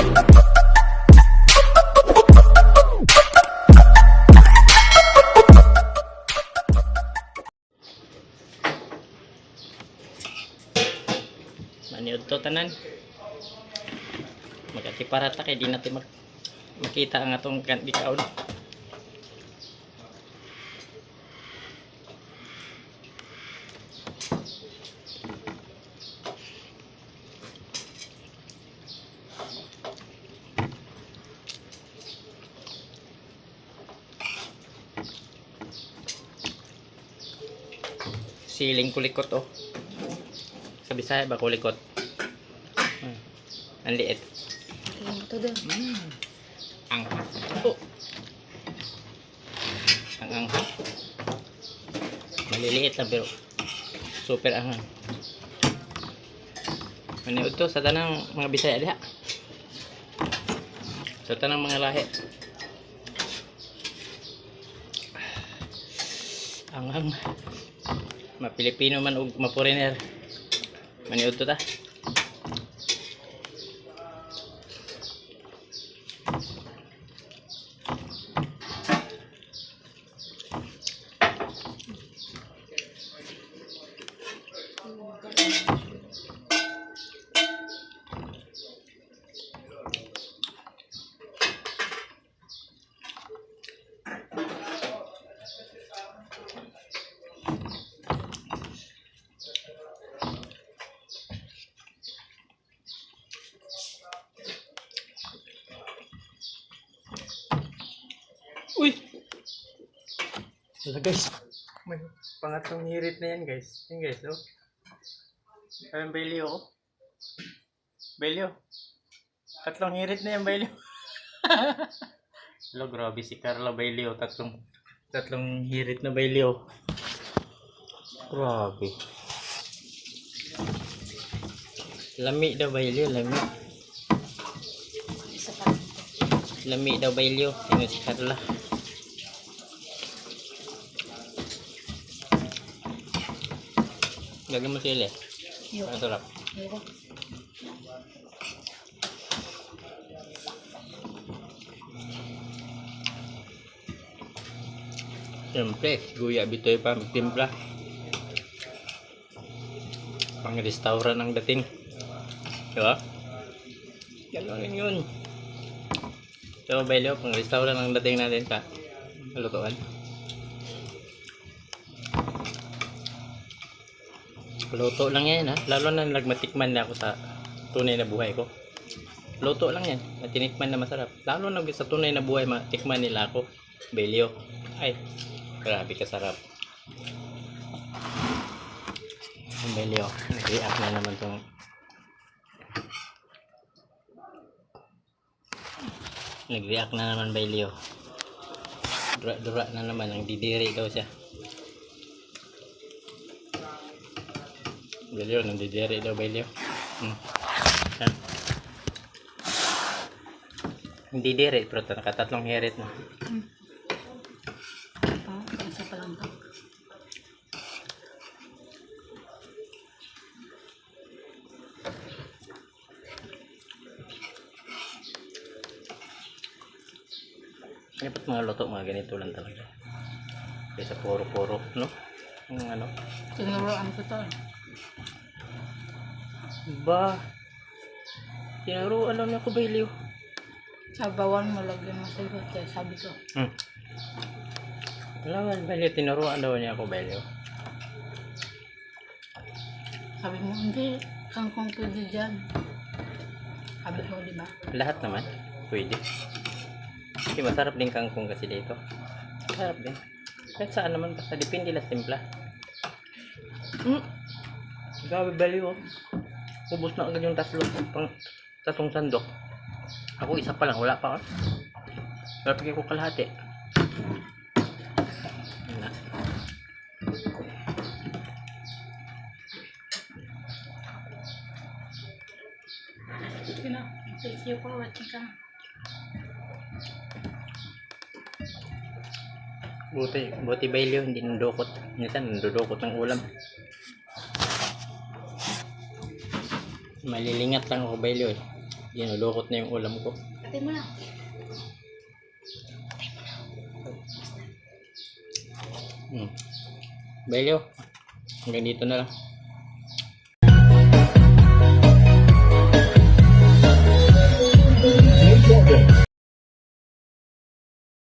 Maniod to tanan. Magatiparata kay di natin mak makita ang atong kan Siling kulikot oh. Sa Bisaya ba kulikot? Hmm. Ang liit. Ayan to doon. Ang oh. Ang ang Maliliit lang pero super anghang. Maniud to sa tanang mga Bisaya diha. Sa tanang mga lahi. Anghang. Ma-Pilipino man ug ma-foreigner. Maniud to ta. Uy! Wala guys. May pangatlong hirit na yan guys. Yan guys, oh. Ayun, Belio, oh. Belio. Tatlong hirit na yan, Belio. Hello, grabe si Carla Belio. Tatlong, tatlong hirit na Belio. Grabe. Lami daw Belio, lami. Lami daw Belio. Sino si Carla? Gagawin mo sila eh. Yo. Ang sarap. Yo. Siyempre, guya bitoy pa magtimpla. Pang restaurant ang dating. Diba? Ganun yun. So, Belio, pang restaurant ang dating natin sa lutuan. Luto lang yan ha. Lalo na nagmatikman na ako sa tunay na buhay ko. Luto lang yan. Natinikman na masarap. Lalo na sa tunay na buhay, matikman nila ako. Belio. Ay, grabe kasarap. Ang Belio. Nag-react na naman tong Nag-react na naman Belio. Dura-dura na naman. Ang didiri daw siya. Belio, nandidiri daw Belio. Hmm. Yan. Hindi diri, pero nakatatlong herit na. Pa, lang to. Dapat mga luto, mga ganito lang talaga. Kaysa puro-puro, no? Yung ano. Tinuruan ko to. Ba? Tinuro, alam niya ko, Bailey. Sabawan mo lagyan mo sa iba. Kaya sabi ko, Hmm. Alam mo, Bailey, tinuruan daw niya ako, Bailey. sabi mo, hindi. Kangkong pwede dyan. Sabi ko, di ba? Lahat naman, pwede. Kasi masarap din kangkong kasi dito. Masarap din. Kahit saan naman, basta depende lang simpla. Hmm. Grabe, Bailey, oh. Ubus na agad yung tatlo, pang, tatlong sandok. Ako isa pa lang, wala pa. Oh. Lalapagay ko kalahati. Wala. Sige na. Thank you for watching. Buti, buti Bailey, hindi nandukot. Minsan, nandudukot ng ulam. Malilingat lang ako, Bailey. Eh. Ginulukot na yung ulam ko. Pati mo na. Hmm. Belyo. Hanggang dito na lang.